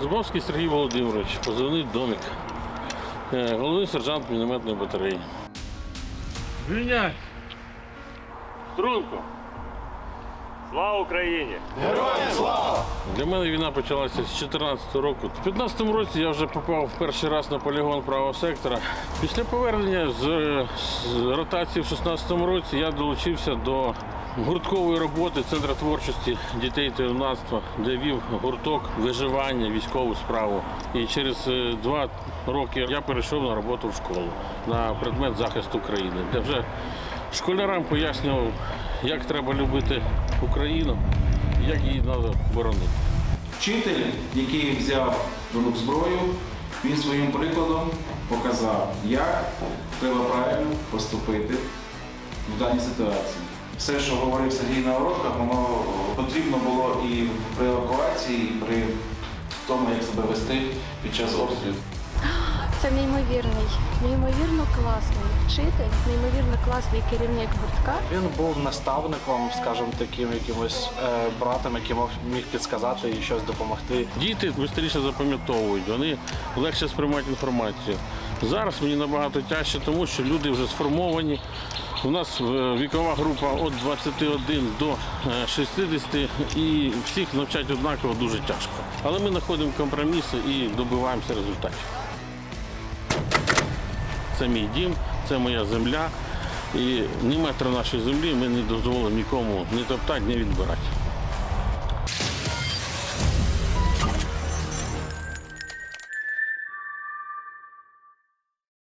Зубовський Сергій Володимирович, позивний домик. Е, Головний сержант мінометної батареї. Звільняй! Струнко! Слава Україні! Героям слава! Для мене війна почалася з 2014 року. У 2015 році я вже попав в перший раз на полігон правого сектора. Після повернення з, з ротації в 2016 році я долучився до гурткової роботи Центру творчості дітей та юнацтва, де вів гурток виживання, військову справу. І через е, два роки я перейшов на роботу в школу на предмет захисту України, де вже школярам пояснював, як треба любити Україну, як її треба боронити. Вчитель, який взяв до рук зброю, він своїм прикладом показав, як треба правильно поступити в даній ситуації. Все, що говорив Сергій на уроках, воно потрібно було і при евакуації, і при тому, як себе вести під час обстрілів. Це неймовірний, неймовірно класний вчитель, неймовірно класний керівник гуртка. Він був наставником, скажімо, таким якимось е, братом, який мог міг підсказати і щось допомогти. Діти швидше запам'ятовують, вони легше сприймають інформацію. Зараз мені набагато тяжче, тому що люди вже сформовані. У нас е, вікова група від 21 до е, 60 і всіх навчати однаково дуже тяжко. Але ми знаходимо компроміси і добиваємося результатів. Це мій дім, це моя земля. І ні метра нашої землі ми не дозволимо нікому ні топтати, ні відбирати.